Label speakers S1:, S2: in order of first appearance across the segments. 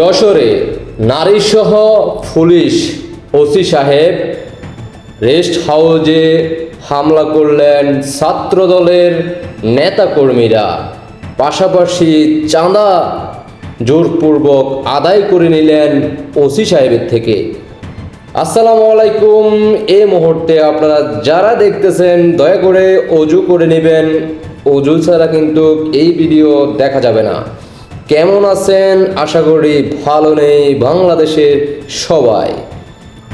S1: যশোরে নারীসহ police, OC সাহেব রেস্ট হাউজে হামলা করলেন ছাত্রদলের নেতাকর্মীরা। পাশাপাশি চাঁদা জোরপূর্বক আদায় করে নিলেন ওসি সাহেবের থেকে। আসসালামু আলাইকুম এই মুহূর্তে আপনারা যারা দেখতেছেন, দয়া করে অজু করে নেবেন। অজু ছাড়া কিন্তু এই ভিডিও দেখা যাবে না। কেমন আছেন? আশা করি ভালো নেই বাংলাদেশের সবাই।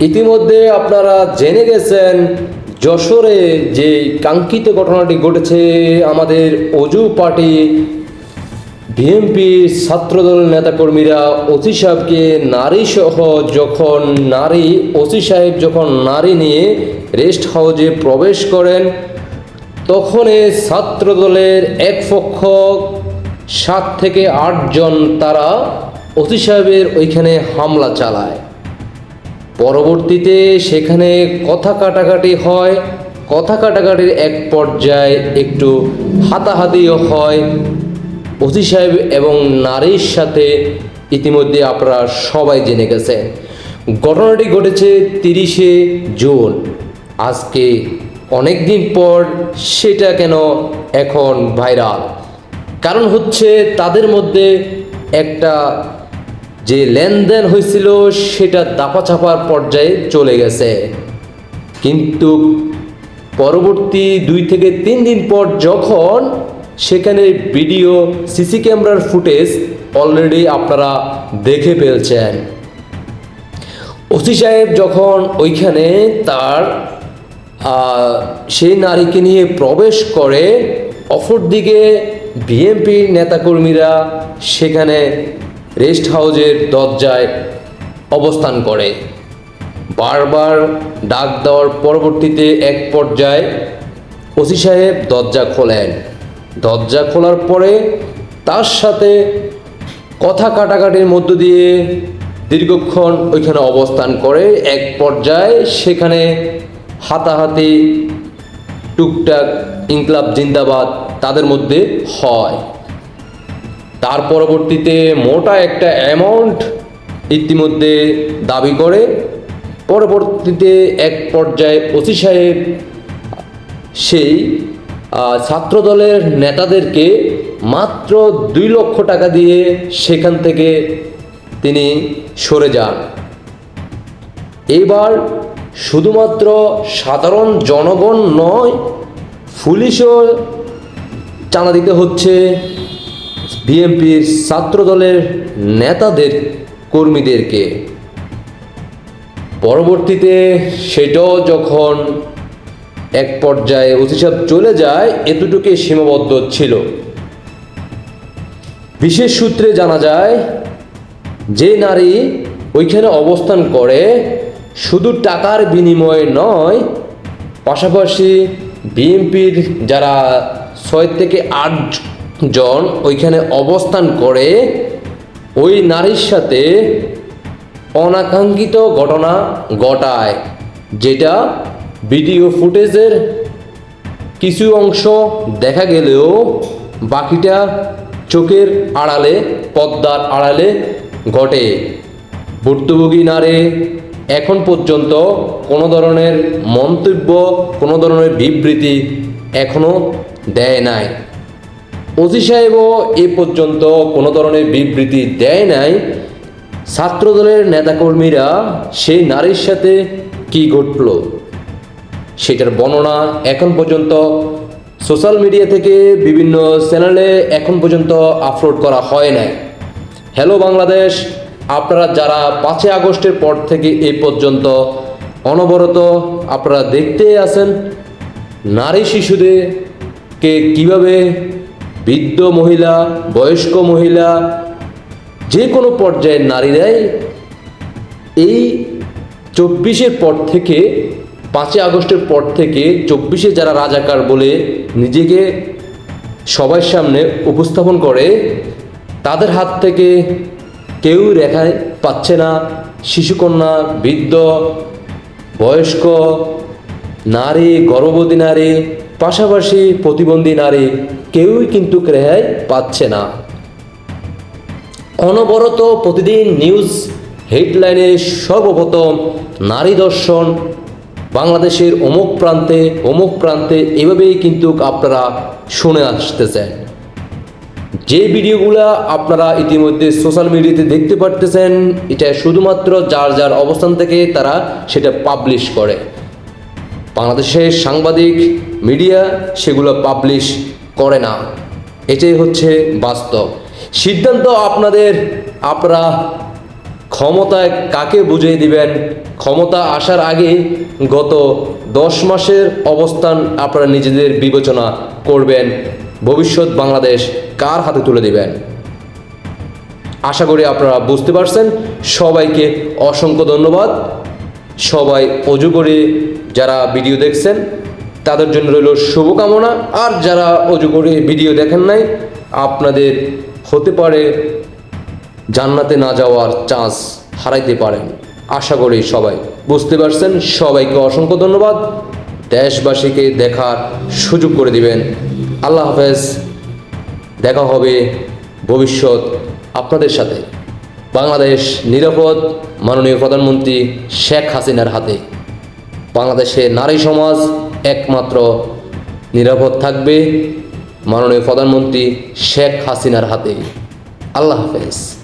S1: ইতিমধ্যে আপনারা জেনে গেছেন, যশোরে যে কাঙ্ক্ষিত ঘটনাটি ঘটেছে, আমাদের অজু পার্টি বিএনপি ছাত্রদল নেতাকর্মীরা ওসি সাহেবকে নারী সহ যখন নারী, ওসি সাহেব যখন নারী নিয়ে রেস্ট হাউজে প্রবেশ করেন তখন এ ছাত্রদলের এক পক্ষ সাত থেকে আটজন তারা ওসি সাহেবের ওইখানে হামলা চালায়। পরবর্তীতে সেখানে কথা কাটাকাটি হয়। কথা কাটাকাটির এক পর্যায়ে একটু হাতাহাতিও হয়। ওসি সাহেব এবং নারীর সাথে ইতিমধ্যে আপনারা সবাই জেনে গেছেন। ঘটনাটি ঘটেছে তিরিশে জুন। আজকে অনেক দিন পর সেটা কেন এখন ভাইরাল? কারণ হচ্ছে তাদের মধ্যে একটা যে লেনদেন হয়েছিল, সেটা দাপা চাপার পর্যায়ে চলে গেছে। কিন্তু পরবর্তী দুই থেকে তিন দিন পর যখন সেখানে ভিডিও, সিসি ক্যামেরার ফুটেজ অলরেডি আপনারা দেখে ফেলছেন। ওসি সাহেব যখন ওইখানে তার সেই নারীকে নিয়ে প্রবেশ করে, অপরদিকে বিএনপি নেতাকর্মীরা সেখানে রেস্ট হাউজের দরজায় অবস্থান করে। বারবার ডাক দেওয়ার পরবর্তীতে এক পর্যায়ে ওসি সাহেব দরজা খোলেন। দরজা খোলার পরে তার সাথে কথা কাটাকাটির মধ্য দিয়ে দীর্ঘক্ষণ ওইখানে অবস্থান করে। এক পর্যায়ে সেখানে হাতাহাতি টুকটাক ইনকলাব জিন্দাবাদ তাদের মধ্যে হয়। তার পরবর্তীতে মোটা একটা অ্যামাউন্ট ইতিমধ্যে দাবি করে। পরবর্তীতে এক পর্যায়ে ওসি সাহেব সেই ছাত্রদলের নেতাদেরকে মাত্র দুই লক্ষ টাকা দিয়ে সেখান থেকে তিনি সরে যান। এবার শুধুমাত্র সাধারণ জনগণ নয়, পুলিশও চাঁদা দিতে হচ্ছে বিএনপির ছাত্রদলের নেতাদের কর্মীদেরকে। পরবর্তীতে সেটাও যখন এক পর্যায়ে অতিসাব চলে যায় এতটুকুই সীমাবদ্ধ ছিল। বিশেষ সূত্রে জানা যায়, যে নারী ওইখানে অবস্থান করে শুধু টাকার বিনিময়ে নয়, পাশাপাশি বিএনপির যারা ছয় থেকে আট জন ওইখানে অবস্থান করে ওই নারীর সাথে অনাকাঙ্ক্ষিত ঘটনা ঘটায়, যেটা ভিডিও ফুটেজের কিছু অংশ দেখা গেলেও বাকিটা চোখের আড়ালে পদ্মার আড়ালে ঘটে। ভুক্তভোগী নারে এখন পর্যন্ত কোনো ধরনের মন্তব্য, কোনো ধরনের বিবৃতি এখনও দেয় নাই। ওসি সাহেবও এ পর্যন্ত কোনো ধরনের বিবৃতি দেয় নাই। ছাত্রদলের নেতাকর্মীরা সেই নারীর সাথে কি ঘটল? সেটার বর্ণনা এখন পর্যন্ত সোশ্যাল মিডিয়া থেকে বিভিন্ন চ্যানেলে এখন পর্যন্ত আপলোড করা হয় নাই। হ্যালো বাংলাদেশ, আপনারা যারা পাঁচই আগস্টের পর থেকে এই পর্যন্ত অনবরত আপনারা দেখতেই আছেন, নারী শিশুদেরকে কীভাবে বৃদ্ধ মহিলা, বয়স্ক মহিলা, যে কোনো পর্যায়ের নারীরাই এই চব্বিশের পর থেকে, পাঁচই আগস্টের পর থেকে চব্বিশে যারা রাজাকার বলে নিজেকে সবার সামনে উপস্থাপন করে, তাদের হাত থেকে কেউ রেখায় পাচ্ছে না। শিশুকন্যা, বৃদ্ধ, বয়স্ক, নারী, গর্ভবতী নারী পাশাপাশি প্রতিবন্ধী নারী কেউই কিন্তু রেহাই পাচ্ছে না। অনবরত প্রতিদিন নিউজ হেডলাইনে সর্বপ্রথম নারী দর্শন। বাংলাদেশের অমুক প্রান্তে অমুক প্রান্তে এভাবেই কিন্তু আপনারা শুনে আসতেছেন। যে ভিডিওগুলো আপনারা ইতিমধ্যে সোশ্যাল মিডিয়াতে দেখতে পারতেছেন, এটা শুধুমাত্র যার যার অবস্থান থেকে তারা সেটা পাবলিশ করে। বাংলাদেশের সাংবাদিক, মিডিয়া সেগুলো পাবলিশ করে না। এটাই হচ্ছে বাস্তব। সিদ্ধান্ত আপনাদের, আপনারা ক্ষমতায় কাকে বুঝিয়ে দিবেন? ক্ষমতা আসার আগে গত দশ মাসের অবস্থান আপনারা নিজেদের বিবেচনা করবেন। ভবিষ্যৎ বাংলাদেশ কার হাতে তুলে দিবেন? আশা করি আপনারা বুঝতে পারছেন। সবাইকে অসংখ্য ধন্যবাদ। সবাই অজু করে যারা ভিডিও দেখছেন, তাদের জন্য রইল শুভকামনা। আর যারা অজু করে ভিডিও দেখেন নাই, আপনাদের হতে পারে জান্নাতে না যাওয়ার চান্স হারাইতে পারেন। আশা করি সবাই বুঝতে পারছেন। সবাইকে অসংখ্য ধন্যবাদ। দেশবাসীকে দেখার সুযোগ করে দিবেন। আল্লাহ হাফেজ। দেখা হবে ভবিষ্যৎ আপনাদের সাথে। বাংলাদেশ নিরাপদ মাননীয় প্রধানমন্ত্রী শেখ হাসিনার হাতে। বাংলাদেশে নারী সমাজ একমাত্র নিরাপদ থাকবে মাননীয় প্রধানমন্ত্রী শেখ হাসিনার হাতে। আল্লাহ হাফেজ।